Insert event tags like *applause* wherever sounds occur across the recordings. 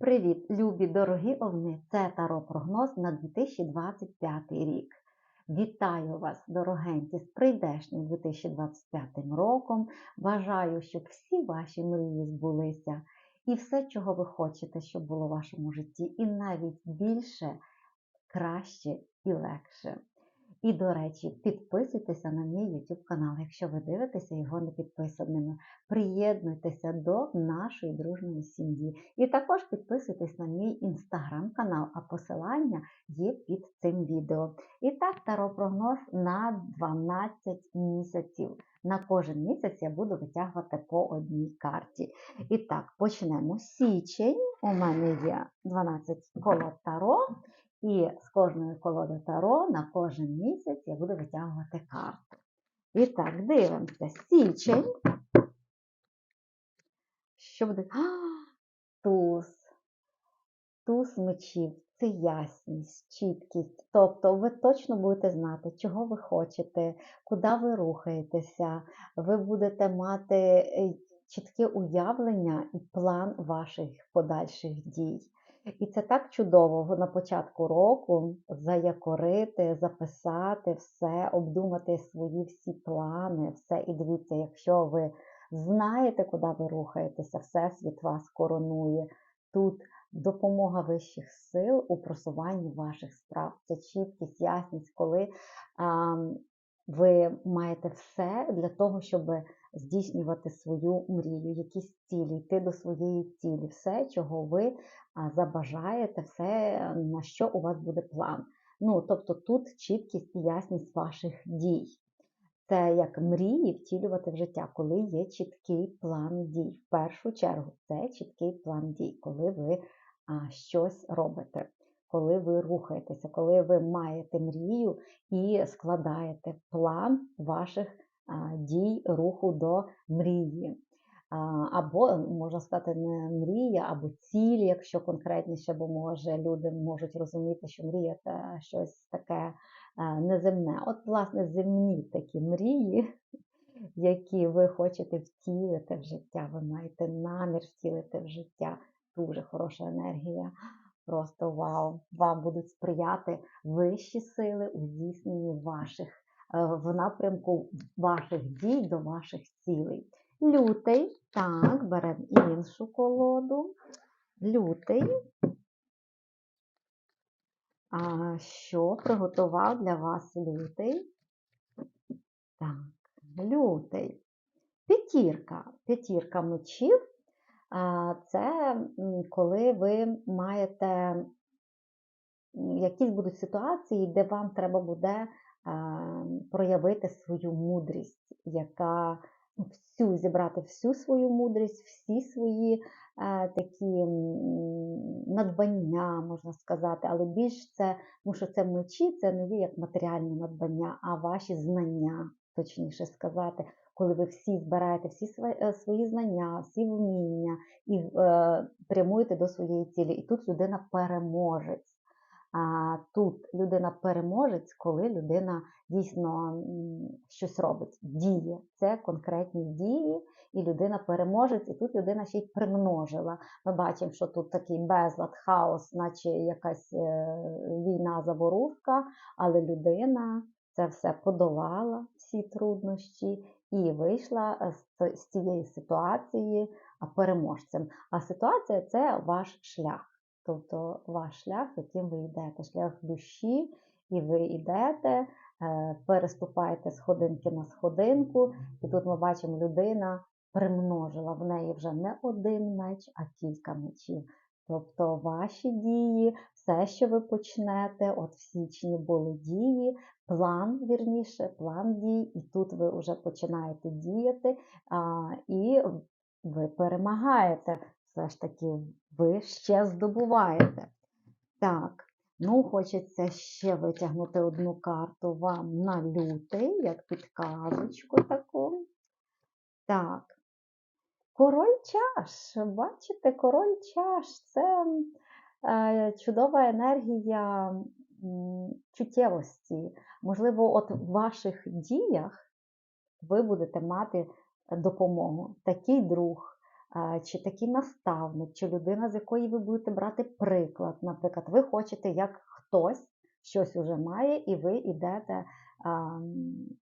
Привіт, любі дорогі овни! Це Таро прогноз на 2025 рік. Вітаю вас, дорогенькі, з прийдешнім 2025 роком. Бажаю, щоб всі ваші мрії збулися і все, чого ви хочете, щоб було в вашому житті, і навіть більше, краще і легше. І, до речі, підписуйтеся на мій YouTube канал, якщо ви дивитеся його не підписаними. Приєднуйтеся до нашої дружньої сім'ї. І також підписуйтесь на мій інстаграм-канал, а посилання є під цим відео. І так, таро прогноз на 12 місяців. На кожен місяць я буду витягувати по одній карті. І так, почнемо. Січень. У мене є 12 колод таро. І з кожної колоди Таро на кожен місяць я буду витягувати карту. І так, дивимося. Січень. Що буде? А, туз. Туз мечів. Це ясність, чіткість. Тобто ви точно будете знати, чого ви хочете, куди ви рухаєтеся. Ви будете мати е, чітке уявлення і план ваших подальших дій. І це так чудово на початку року заякорити, записати все, обдумати свої всі плани, все. І дивіться, якщо ви знаєте, куди ви рухаєтеся, Всесвіт вас коронує. Тут допомога вищих сил у просуванні ваших справ. Це чіткість, ясність, коли а, ви маєте все для того, щоб здійснювати свою мрію, якісь цілі, йти до своєї цілі, все, чого ви забажаєте, все, на що у вас буде план. Ну, Тобто тут чіткість і ясність ваших дій. Це як мрії втілювати в життя, коли є чіткий план дій. В першу чергу це чіткий план дій, коли ви щось робите, коли ви рухаєтеся, коли ви маєте мрію і складаєте план ваших дій руху до мрії або, можна сказати, не мрія, або цілі, якщо конкретніше, бо може люди можуть розуміти, що мрія це щось таке неземне. От, власне, земні такі мрії, *laughs* які ви хочете втілити в життя, ви маєте намір втілити в життя. Дуже хороша енергія. Просто вау! Вам будуть сприяти вищі сили у здійсненні ваших е, в напрямку ваших дій до ваших цілей. Лютий. Так, беремо іншу колоду. Лютий. А Що приготував для вас лютий? Так, лютий. П'ятірка. П'ятірка мечів. Це коли ви маєте якісь будуть ситуації, де вам треба буде проявити свою мудрість, яка всю зібрати всю свою мудрість, всі свої такі надбання, можна сказати, але більш це, тому що це мечі, це не є як матеріальні надбання, а ваші знання, точніше сказати. Коли ви всі збираєте всі е, свої знання, всі вміння і е, прямуєте до своєї цілі. І тут людина переможець. А тут людина переможець, коли людина дійсно щось робить, діє. Це конкретні дії, і людина переможець, і тут людина ще й примножила. Ми бачимо, що тут такий безлад, хаос, наче якась е, війна, заворушка, але людина це все подолала, всі труднощі, і вийшла з цієї ситуації переможцем. А ситуація це ваш шлях. Тобто ваш шлях, яким ви йдете, шлях душі, і ви йдете, е, переступаєте з ходинки на сходинку, і тут ми бачимо, людина примножила в неї вже не один меч, а кілька мечів. Тобто ваші дії, все, що ви почнете, от в січні були дії, план, вірніше, план дій, і тут ви вже починаєте діяти, а, і ви перемагаєте все ж таки ви ще здобуваєте. Так, ну, хочеться ще витягнути одну карту вам на лютий, як підказочку таку. Так, король чаш. Бачите, король чаш це е, чудова енергія чуттєвості. Можливо, от в ваших діях ви будете мати допомогу. Такий друг е, чи такий наставник, чи людина, з якої ви будете брати приклад. Наприклад, ви хочете, як хтось щось уже має, і ви йдете,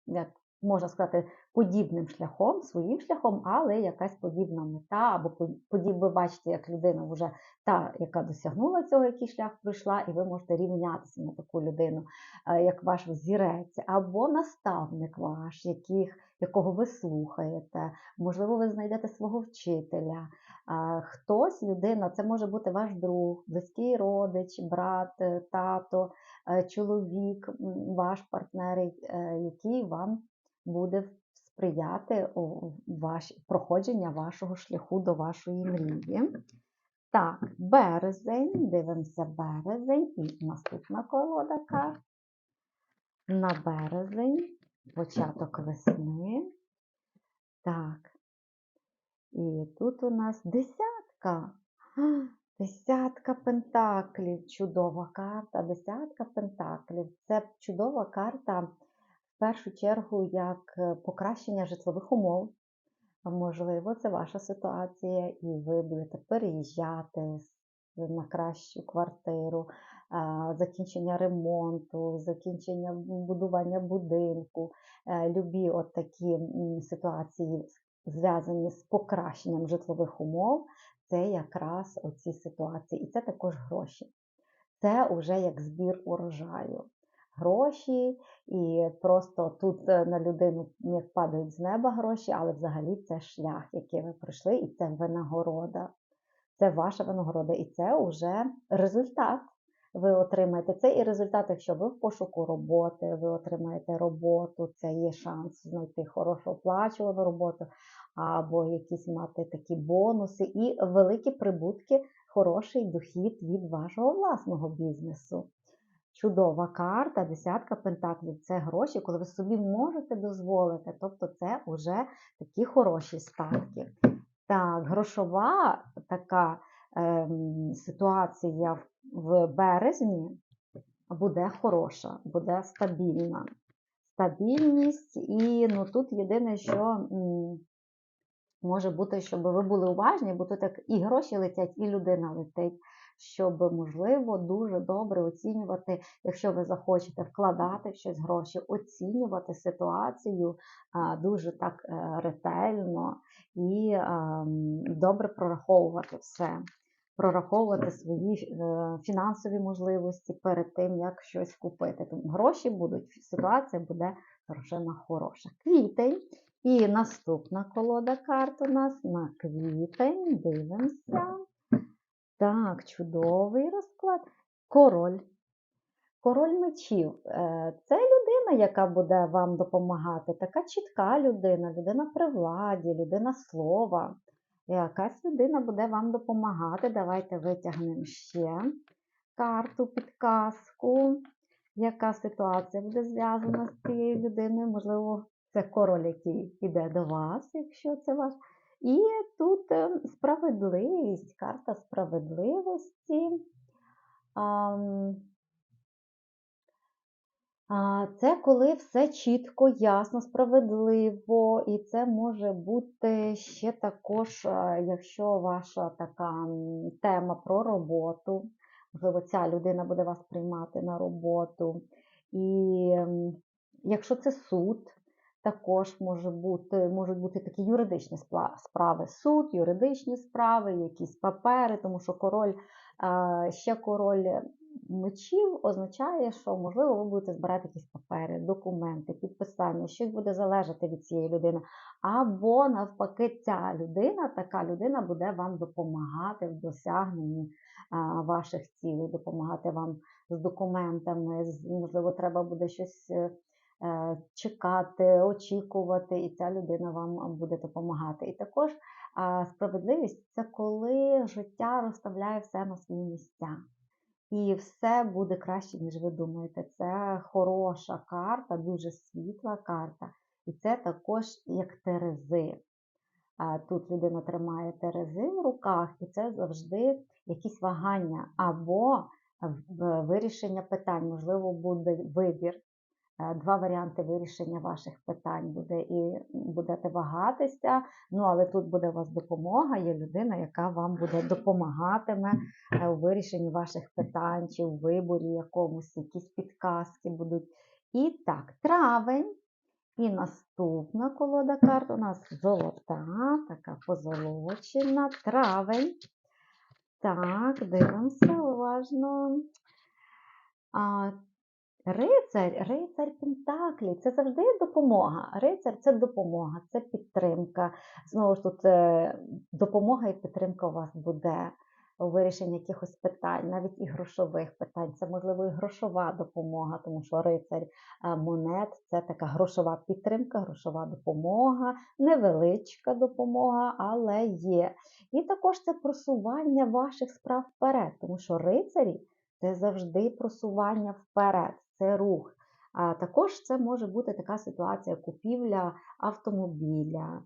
як можна сказати, подібним шляхом, своїм шляхом, але якась подібна мета, або подіб, ви бачите, як людина вже та, яка досягнула цього, який шлях пройшла, і ви можете рівнятися на таку людину, як ваш взірець, або наставник ваш, яких, якого ви слухаєте, можливо, ви знайдете свого вчителя. Хтось, людина, це може бути ваш друг, близький родич, брат, е, тато, е, чоловік, ваш партнер, е, який вам буде сприяти ваш, проходження вашого шляху до вашої мрії. Так, березень, дивимося березень і наступна колода карт. На березень, початок весни. Так. І тут у нас десятка. *gasps* Десятка пентаклів. Чудова карта. Десятка пентаклів. Це чудова карта в першу чергу як е, покращення житлових умов. Можливо, це ваша ситуація, і ви будете переїжджати на кращу квартиру, закінчення ремонту, закінчення будування будинку. Е, любі от такі ситуації, зв'язані з покращенням житлових умов, це якраз оці ситуації. І це також гроші. Це вже як збір урожаю гроші, і просто тут е, на людину не падають з неба гроші, але взагалі це шлях, який ви пройшли, і це винагорода. Це ваша винагорода, і це вже результат. Ви отримаєте це і результат, якщо ви в пошуку роботи, ви отримаєте роботу, це є шанс знайти хорошу оплачувану роботу, або якісь мати такі бонуси, і великі прибутки, хороший дохід від вашого власного бізнесу. Чудова карта, десятка пентаклів це гроші, коли ви собі можете дозволити. Тобто це вже такі хороші статки. Так, грошова така е, ситуація в, березні буде хороша, буде стабільна. Стабільність, і ну, тут єдине, що може бути, щоб ви були уважні, бо тут так і гроші летять, і людина летить щоб, можливо, дуже добре оцінювати, якщо ви захочете вкладати в щось гроші, оцінювати ситуацію дуже так е, ретельно і добре прораховувати все. Прораховувати свої е, фінансові можливості перед тим, як щось купити. Тому гроші будуть, ситуація буде страшенно хороша. Квітень. І наступна колода карт у нас на квітень. Дивимося. Так, чудовий розклад. Король. Король мечів е, це людина, яка буде вам допомагати. Така чітка людина, людина при владі, людина слова. Якась людина буде вам допомагати. Давайте витягнемо ще карту, підказку. Яка ситуація буде зв'язана з цією людиною? Можливо, це король, який йде до вас, якщо це ваш. І тут е, справедливість, карта справедливості. Це коли все чітко, ясно, справедливо, і це може бути ще також, е, якщо ваша така тема про роботу, можливо, ця людина буде вас приймати на роботу. І якщо це суд, також може бути, можуть бути такі юридичні справи, суд, юридичні справи, якісь папери, тому що король, ще король мечів означає, що, можливо, ви будете збирати якісь папери, документи, підписання, щось буде залежати від цієї людини. Або, навпаки, ця людина, така людина буде вам допомагати в досягненні ваших цілей, допомагати вам з документами, можливо, треба буде щось. Е, чекати, очікувати, і ця людина вам буде допомагати. І також справедливість це коли життя розставляє все на свої місця. І все буде краще, ніж ви думаєте. Це хороша карта, дуже світла карта. І це також як терези. Тут людина тримає терези в руках, і це завжди якісь вагання або вирішення питань. Можливо, буде вибір два варіанти вирішення ваших питань буде і будете вагатися. Ну, але тут буде у вас допомога, є людина, яка вам буде допомагатиме е, у вирішенні ваших питань чи у виборі якомусь, якісь підказки будуть. І так, травень. І наступна колода карт у нас золота, така позолочена, травень. Так, дивимося уважно. Рицарь, рицарь Пентаклі це завжди допомога. Рицар це допомога, це підтримка. Знову ж тут е, допомога і підтримка у вас буде у вирішенні якихось питань, навіть і грошових питань. Це можливо і грошова допомога, тому що рицарь е, монет це така грошова підтримка, грошова допомога, невеличка допомога, але є. І також це просування ваших справ вперед, тому що рицарі це завжди просування вперед, це рух. А також це може бути така ситуація купівля автомобіля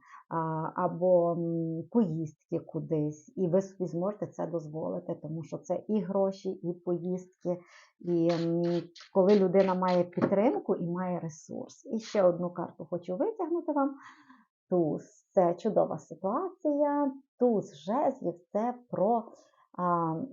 або поїздки кудись, і ви собі зможете це дозволити, тому що це і гроші, і поїздки, і коли людина має підтримку і має ресурс. І ще одну карту хочу витягнути вам. Туз це чудова ситуація. Туз жезлів це про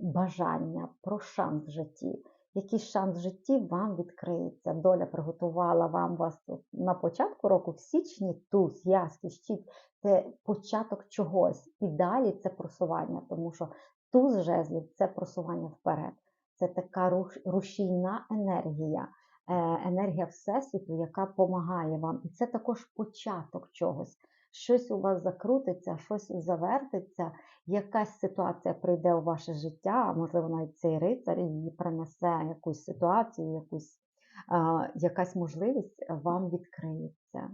бажання, про шанс в житті. Який шанс в житті вам відкриється. Доля приготувала вам вас тут на початку року, в січні туз, яскі, щит це початок чогось. І далі це просування, тому що туз жезлів це просування вперед. Це така руш, рушійна енергія, е, енергія Всесвіту, яка допомагає вам. І це також початок чогось. Щось у вас закрутиться, щось завертиться, якась ситуація прийде у ваше життя, а можливо, навіть цей рицар її принесе якусь ситуацію, якусь, а, якась можливість вам відкриється.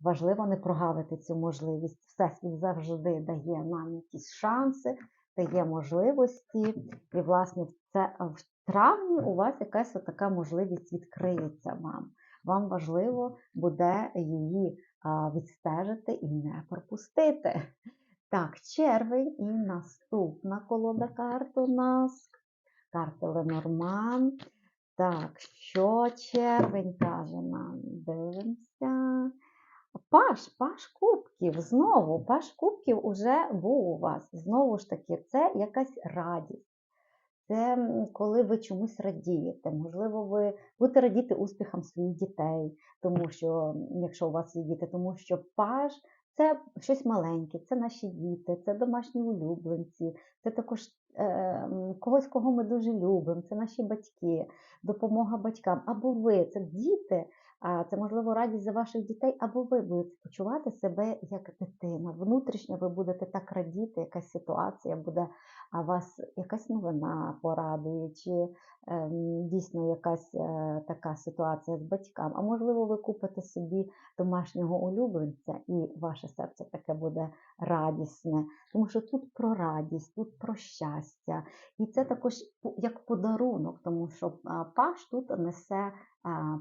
Важливо не прогавити цю можливість. Всесвіт завжди дає нам якісь шанси, дає можливості. І, власне, це в травні у вас якась така можливість відкриється вам. Вам важливо буде її відстежити і не пропустити. Так, червень і наступна колода карт у нас. Карта Ленорман. Так, що червень каже нам? Дивимося. Паш, паш кубків, знову, паш кубків уже був у вас. Знову ж таки, це якась радість. Це коли ви чомусь радієте. Можливо, ви будете радіти успіхам своїх дітей, тому що, якщо у вас є діти, тому що паш це щось маленьке, це наші діти, це домашні улюбленці, це також е, когось, кого ми дуже любимо, це наші батьки, допомога батькам. Або ви це діти, це можливо радість за ваших дітей, або ви будете почувати себе як дитина. Внутрішньо ви будете так радіти, якась ситуація буде, а вас якась новина порадує, чи дійсно якась е, така ситуація з батьками. А можливо, ви купите собі домашнього улюбленця, і ваше серце таке буде радісне, тому що тут про радість, тут про щастя. І це також як подарунок, тому що паш тут несе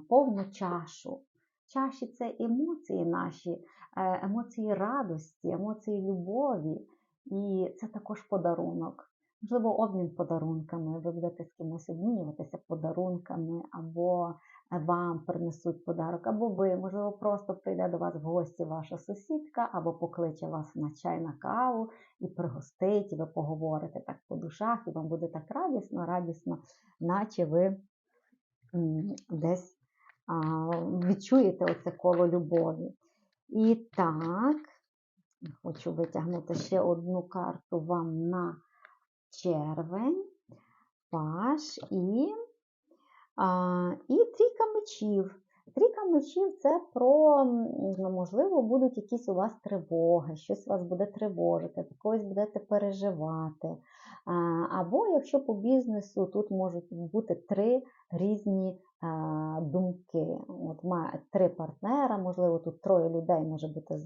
повну чашу. Чаші це емоції наші, е, емоції радості, емоції любові. І це також подарунок. Можливо, обмін подарунками. Ви будете з кимось обмінюватися подарунками, або вам принесуть подарок, або ви, можливо, просто прийде до вас в гості ваша сусідка, або покличе вас на чай на каву і пригостить, і ви поговорите так по душах, і вам буде так радісно, радісно, наче ви десь відчуєте оце коло любові. І так, хочу витягнути ще одну карту вам на червень, паш і, а, і трійка мечів. Трійка мечів це про, можливо, будуть якісь у вас тривоги, щось вас буде тривожити, когось будете переживати. Або якщо по бізнесу тут можуть бути три різні думки. От має три партнера, можливо, тут троє людей може бути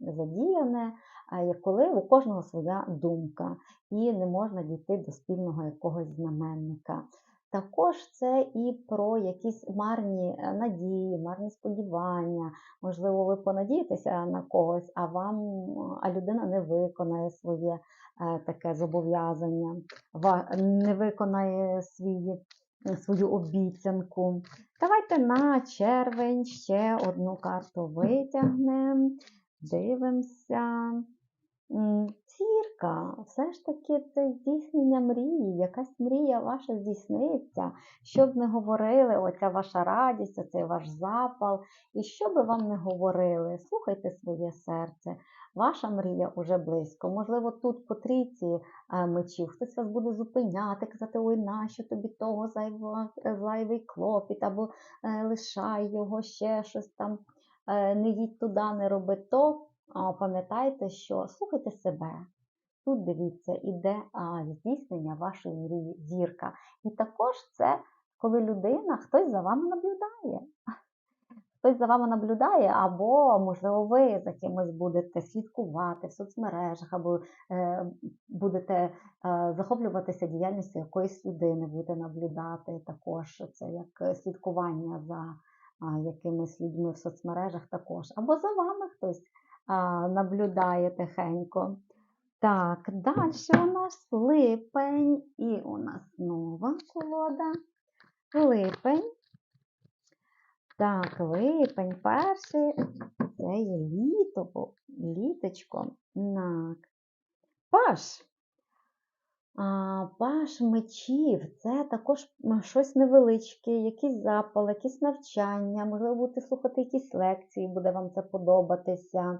задіяне, коли у кожного своя думка, і не можна дійти до спільного якогось знаменника. Також це і про якісь марні е, надії, марні сподівання. Можливо, ви понадієтеся на когось, а вам, а людина не виконає своє е, таке зобов'язання, не виконає свій свою обіцянку. Давайте на червень ще одну карту витягнемо, дивимося. М, Зірка, все ж таки це здійснення мрії, якась мрія ваша здійсниться, що б не говорили, оця ваша радість, оцей ваш запал, і що би вам не говорили, слухайте своє серце, ваша мрія уже близько. Можливо, тут по трійці е, мечів хтось вас буде зупиняти, казати, ой, нащо тобі того зайвий клопіт, або е, лишай його, ще щось там, е, не їдь туди, не роби то. Пам'ятайте, що слухайте себе. Тут дивіться, іде здійснення вашої мрії, зірка. І також це, коли людина, хтось за вами наблюдає. Хтось за вами наблюдає, або, можливо, ви за кимось будете слідкувати в соцмережах, або е, будете е, захоплюватися діяльністю якоїсь людини, будете наблюдати також. Це як слідкування за а, якимись людьми в соцмережах також. Або за вами хтось наблюдає тихенько. Так, далі у нас липень, і у нас нова колода. Липень. Так, липень перший. Це є літо, літочко. Так. Паш. Паш мечів це також щось невеличке, якийсь запал, якісь навчання, можливо, будете слухати якісь лекції, буде вам це подобатися.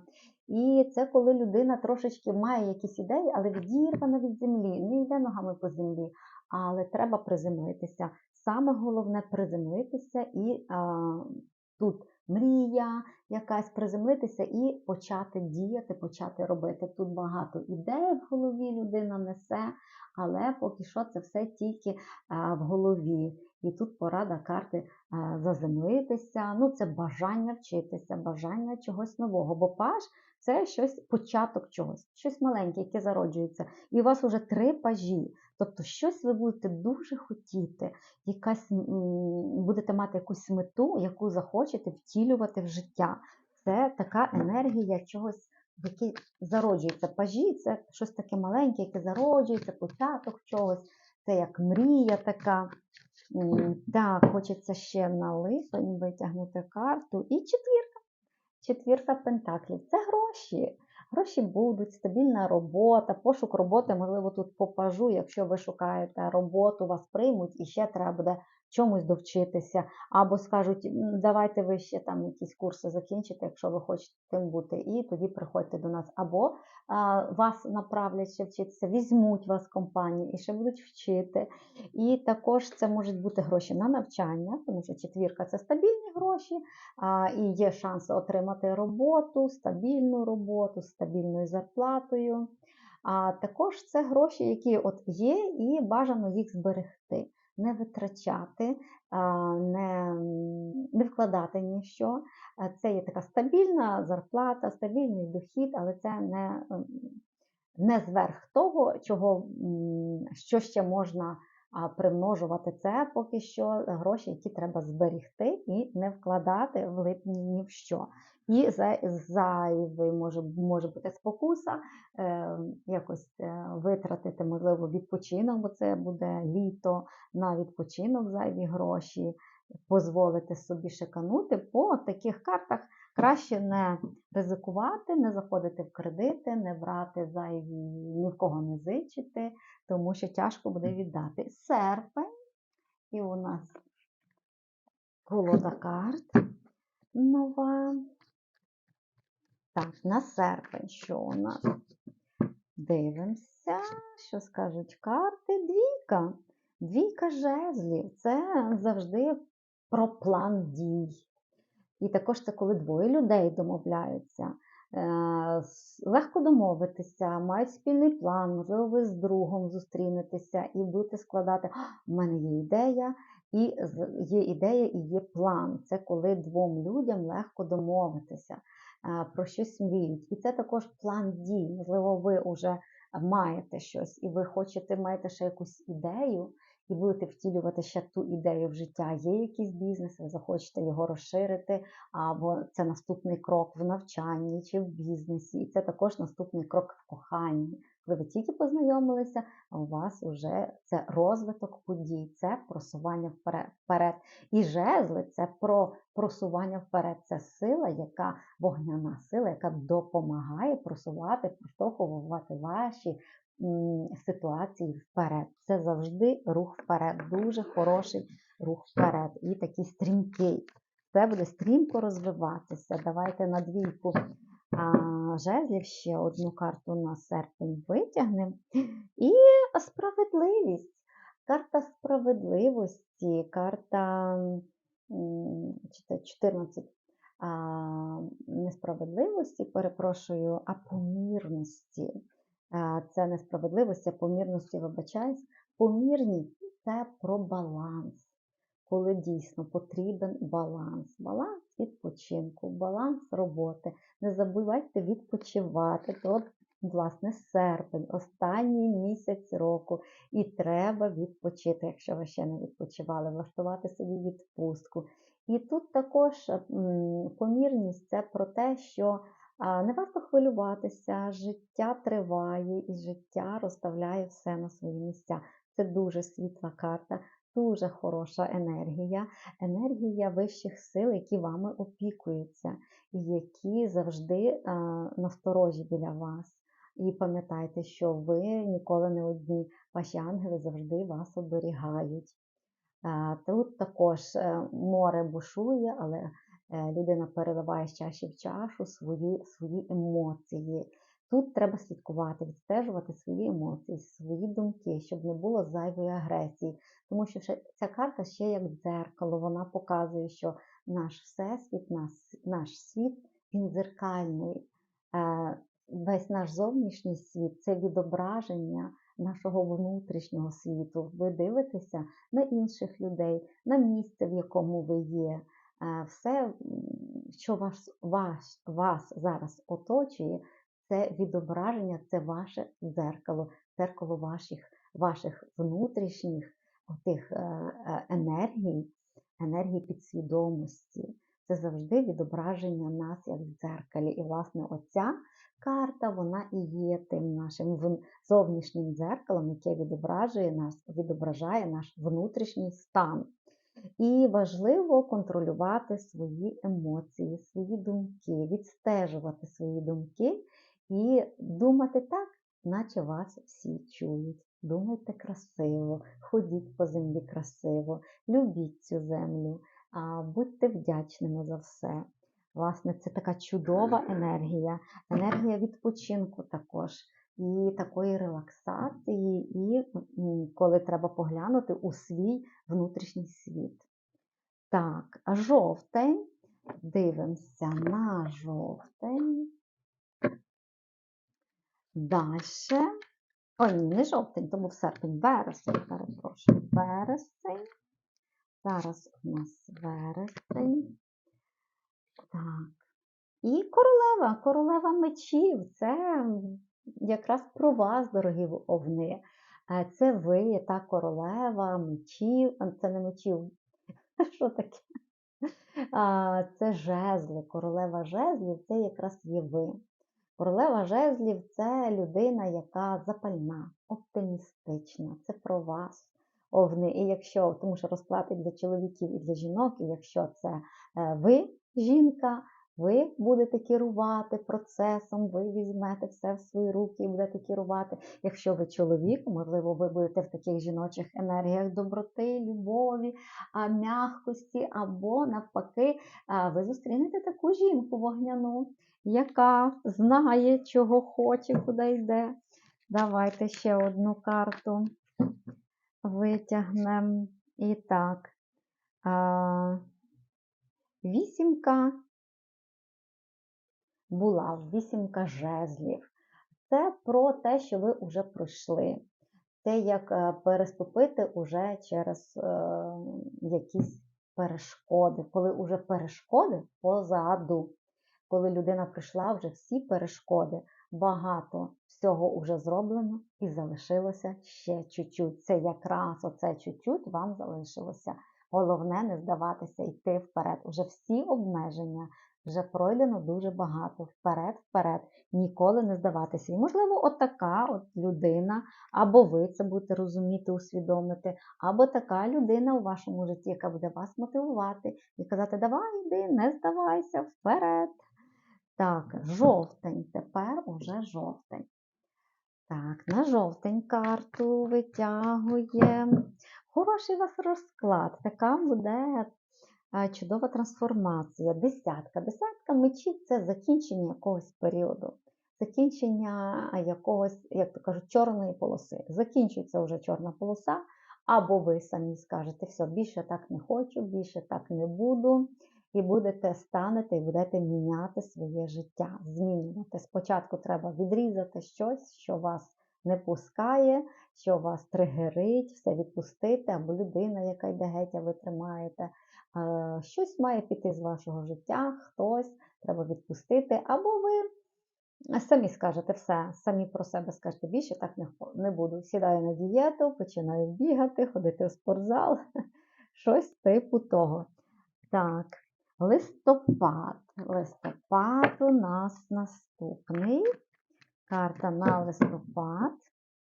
І це коли людина трошечки має якісь ідеї, але відірвана від землі, не йде ногами по землі, але треба приземлитися. Саме головне приземлитися і а, тут мрія якась приземлитися і почати діяти, почати робити. Тут багато ідей в голові людина несе, але поки що це все тільки в голові. І тут порада карти а, заземлитися. Ну, це бажання вчитися, бажання чогось нового. Бо паж це щось, початок чогось, щось маленьке, яке зароджується. І у вас вже три пажі. Тобто щось ви будете дуже хотіти, якась будете мати якусь мету, яку захочете втілювати в життя. Це така енергія чогось, яке зароджується. Пажі це щось таке маленьке, яке зароджується, початок чогось. Це як мрія така. Так, хочеться ще на липень витягнути карту. І четвірка. Четвірка пентаклів це гроші. Гроші будуть, стабільна робота, пошук роботи, можливо, тут по пажу, якщо ви шукаєте роботу, вас приймуть і ще треба буде чомусь довчитися. Або скажуть, «М, давайте ви ще там якісь курси закінчите, якщо ви хочете тим бути, і тоді приходьте до нас. Або а, вас направлять ще вчитися, візьмуть вас в компанію і ще будуть вчити. І також це можуть бути гроші на навчання, тому що четвірка це стабільні гроші, і є шанс отримати роботу, стабільну роботу стабільною зарплатою. А також це гроші, які от є, і бажано їх зберегти, не витрачати, не, не вкладати ніщо. Це є така стабільна зарплата, стабільний дохід, але це не, ем, не зверх того, чого, що ще можна примножувати. Це поки що гроші, які треба зберігти і не вкладати в липні ні в що. І зайвий може, може бути спокуса, е, якось е, витратити, можливо, відпочинок, бо це буде літо на відпочинок зайві гроші, дозволити собі шиканути. По таких картах краще не ризикувати, не заходити в кредити, не брати зайві, ні в кого не зичити, тому що тяжко буде віддати. Серпень, і у нас колода карт нова. Так, на серпень, що у нас? Дивимося, що скажуть карти. Двійка. Двійка жезлів. Це завжди про план дій. І також це коли двоє людей домовляються. Е, Легко домовитися, мають спільний план, можливо, ви з другом зустрінетеся і будете складати. «А, У мене є ідея, і є ідея і є план. Це коли двом людям легко домовитися, е, про щось мріють. І це також план дій. Можливо, ви вже маєте щось, і ви хочете, маєте ще якусь ідею, і будете втілювати ще ту ідею в життя. Є якийсь бізнес, ви захочете його розширити, або це наступний крок в навчанні чи в бізнесі, і це також наступний крок в коханні. Коли ви тільки познайомилися, а у вас вже це розвиток подій, це просування вперед. І жезли це про просування вперед. Це сила, яка вогняна сила, яка допомагає просувати, проштовхувати ваші ситуації вперед. Це завжди рух вперед. Дуже хороший рух вперед. І такий стрімкий. Це буде стрімко розвиватися. Давайте на двійку а, жезлів ще одну карту на серпень витягнемо. І справедливість. Карта справедливості, карта м, чи це 14 а, несправедливості, перепрошую, а помірності. Це несправедливості, а помірності, вибачаюсь. Помірність це про баланс коли дійсно потрібен баланс. Баланс відпочинку, баланс роботи. Не забувайте відпочивати. От, власне, серпень, останній місяць року, і треба відпочити, якщо ви ще не відпочивали, влаштувати собі відпустку. І тут також помірність це про те, що не варто хвилюватися, життя триває і життя розставляє все на свої місця. Це дуже світла карта, дуже хороша енергія, енергія вищих сил, які вами опікуються, і які завжди насторожі біля вас. І пам'ятайте, що ви ніколи не одні, ваші ангели завжди вас оберігають. Тут також е, море бушує, але людина переливає з чаші в чашу свої, свої емоції. Тут треба слідкувати, відстежувати свої емоції, свої думки, щоб не було зайвої агресії. Тому що ця карта ще як дзеркало, вона показує, що наш всесвіт, наш, наш світ, він дзеркальний. Е, Весь наш зовнішній світ це відображення нашого внутрішнього світу. Ви дивитеся на інших людей, на місце, в якому ви є. Е, Все, що вас, вас, вас зараз оточує, це відображення, це ваше дзеркало, дзеркало ваших, ваших внутрішніх отих е, е, енергій, енергії підсвідомості. Це завжди відображення нас як в дзеркалі. І, власне, оця карта, вона і є тим нашим зовнішнім дзеркалом, яке відображує нас, відображає наш внутрішній стан. І важливо контролювати свої емоції, свої думки, відстежувати свої думки і думати так, наче вас всі чують. Думайте красиво, ходіть по землі красиво, любіть цю землю, а, будьте вдячними за все. Власне, це така чудова енергія, енергія відпочинку також, і такої релаксації, і коли треба поглянути у свій внутрішній світ. Так, жовтень. Дивимося на жовтень. Далі. Ой, ні, не жовтень, тому в серпень, вересень, перепрошую, вересень. Зараз у нас вересень. Так. І королева, королева мечів. Це якраз про вас, дорогі овни. Е, Це ви, та королева мечів. а, Це не мечів. *laughs* Що таке? Це жезли. Королева жезлів це якраз є ви. Королева жезлів це людина, яка запальна, оптимістична. Це про вас. Овни. І якщо, тому що розклад і для чоловіків і для жінок, і якщо це е, ви, жінка, ви будете керувати процесом, ви візьмете все в свої руки і будете керувати. Якщо ви чоловік, можливо, ви будете в таких жіночих енергіях доброти, любові, м'якості, або навпаки, ви зустрінете таку жінку вогняну, яка знає, чого хоче, куди йде. Давайте ще одну карту витягнемо. І так, вісімка була, вісімка жезлів. Це про те, що ви вже пройшли. Це як е, переступити уже через е, якісь перешкоди, коли вже перешкоди позаду. Коли людина прийшла, вже всі перешкоди, багато всього вже зроблено і залишилося ще чуть-чуть. Це якраз оце чуть-чуть вам залишилося. Головне не здаватися, йти вперед. Уже всі обмеження Вже пройдено дуже багато. Вперед, вперед, ніколи не здаватися. І, можливо, от така от людина, або ви це будете розуміти, усвідомити, або така людина у вашому житті, яка буде вас мотивувати і казати, давай, йди, не здавайся, вперед. Так, жовтень, тепер уже жовтень. Так, на жовтень карту витягуємо. Хороший у вас розклад. Така буде чудова трансформація. Десятка. Десятка мечів це закінчення якогось періоду, закінчення якогось, як то кажуть, чорної полоси. Закінчується вже чорна полоса, або ви самі скажете, все, більше так не хочу, більше так не буду. І будете станете і будете міняти своє життя, змінювати. Спочатку треба відрізати щось, що вас не пускає, що вас тригерить, все відпустити, або людина, яка йде геть, а ви тримаєте. Е, Щось має піти з вашого життя, хтось треба відпустити, або ви самі скажете все, самі про себе скажете, більше так не, буду. Сідаю на дієту, починаю бігати, ходити в спортзал, *laughs* щось типу того. Так, листопад. Листопад у нас наступний. Карта на листопад.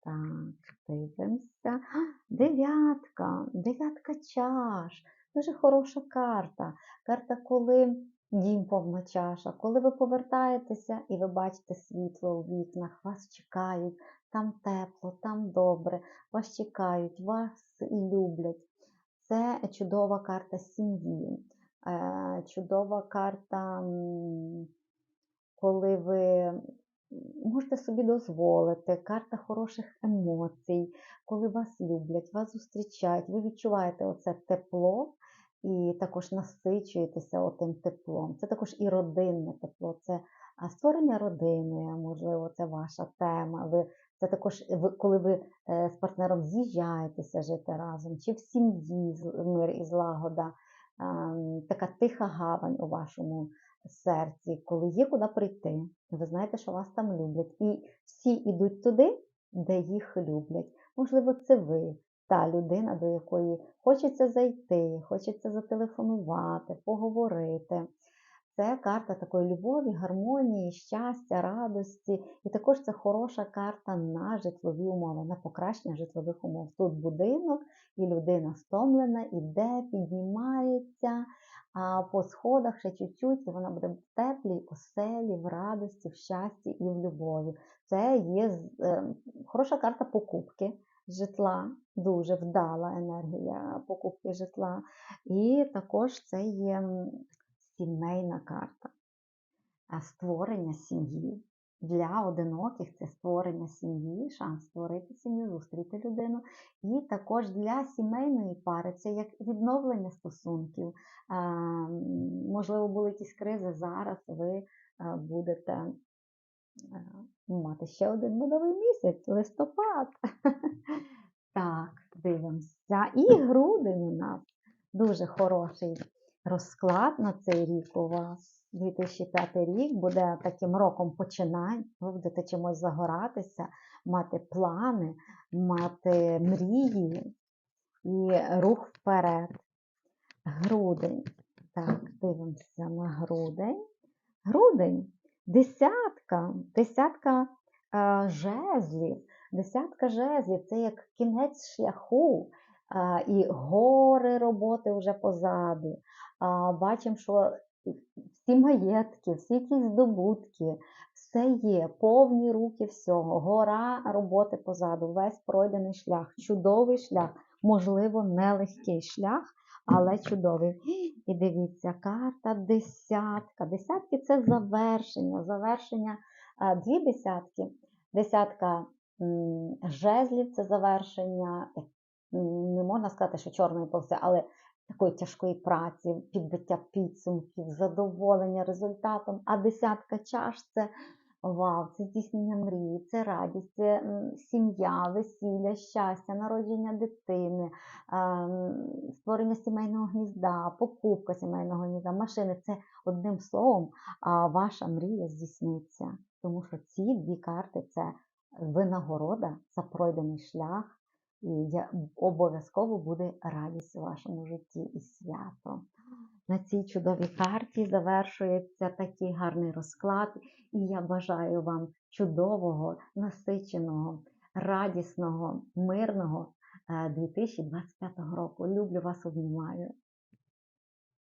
Так, дивимося. *gasps* Дев'ятка, дев'ятка чаш. Дуже хороша карта. Карта, коли дім повна чаша, коли ви повертаєтеся і ви бачите світло у вікнах, вас чекають, там тепло, там добре, вас чекають, вас люблять. Це чудова карта сім'ї, е, чудова карта, коли ви можете собі дозволити, карта хороших емоцій, коли вас люблять, вас зустрічають, ви відчуваєте оце тепло і також насичуєтеся отим теплом. Це також і родинне тепло, це створення родини, можливо, це ваша тема. Ви, це також, коли ви е, з партнером з'їжджаєтеся жити разом, чи в сім'ї мир і злагода, ем, така тиха гавань у вашому серці, коли є куди прийти, ви знаєте, що вас там люблять. І всі йдуть туди, де їх люблять. Можливо, це ви, та людина, до якої хочеться зайти, хочеться зателефонувати, поговорити. Це карта такої любові, гармонії, щастя, радості. І також це хороша карта на житлові умови, на покращення житлових умов. Тут будинок, і людина стомлена, іде, піднімається по сходах ще чуть-чуть, і вона буде в теплій оселі, в радості, в щасті і в любові. Це є е, хороша карта покупки житла, дуже вдала енергія покупки житла. І також це є сімейна карта, створення сім'ї. Для одиноких це створення сім'ї, шанс створити сім'ю, зустріти людину. І також для сімейної пари це як відновлення стосунків. Можливо, були якісь кризи. Зараз ви е, будете е, мати ще один медовий місяць, листопад. *laughs* Так, дивимося. І грудень у нас дуже хороший розклад на цей рік у вас. 2005 рік буде таким роком починань. Ви будете чимось загоратися, мати плани, мати мрії і рух вперед. Грудень. Так, дивимося на грудень. Грудень. Десятка. Десятка е, жезлів. Десятка жезлів це як кінець шляху. е, і гори роботи вже позаду. Бачимо, що всі маєтки, всі якісь здобутки, все є, повні руки всього, гора роботи позаду, весь пройдений шлях, чудовий шлях, можливо, нелегкий шлях, але чудовий. І дивіться, карта десятка. Десятки це завершення, завершення дві десятки. Десятка жезлів це завершення. Не можна сказати, що чорної полоси, але такої тяжкої праці, підбиття підсумків, задоволення результатом. А десятка чаш це вау, це здійснення мрії, це радість, це сім'я, весілля, щастя, народження дитини, ем, створення сімейного гнізда, покупка сімейного гнізда, машини. Це одним словом, ваша мрія здійсниться. Тому що ці дві карти це винагорода за пройдений шлях. І я- обов'язково буде радість у вашому житті і свято. на цій чудовій карті завершується такий гарний розклад, і я бажаю вам чудового, насиченого, радісного, мирного е, 2025 року. Люблю вас, обнімаю.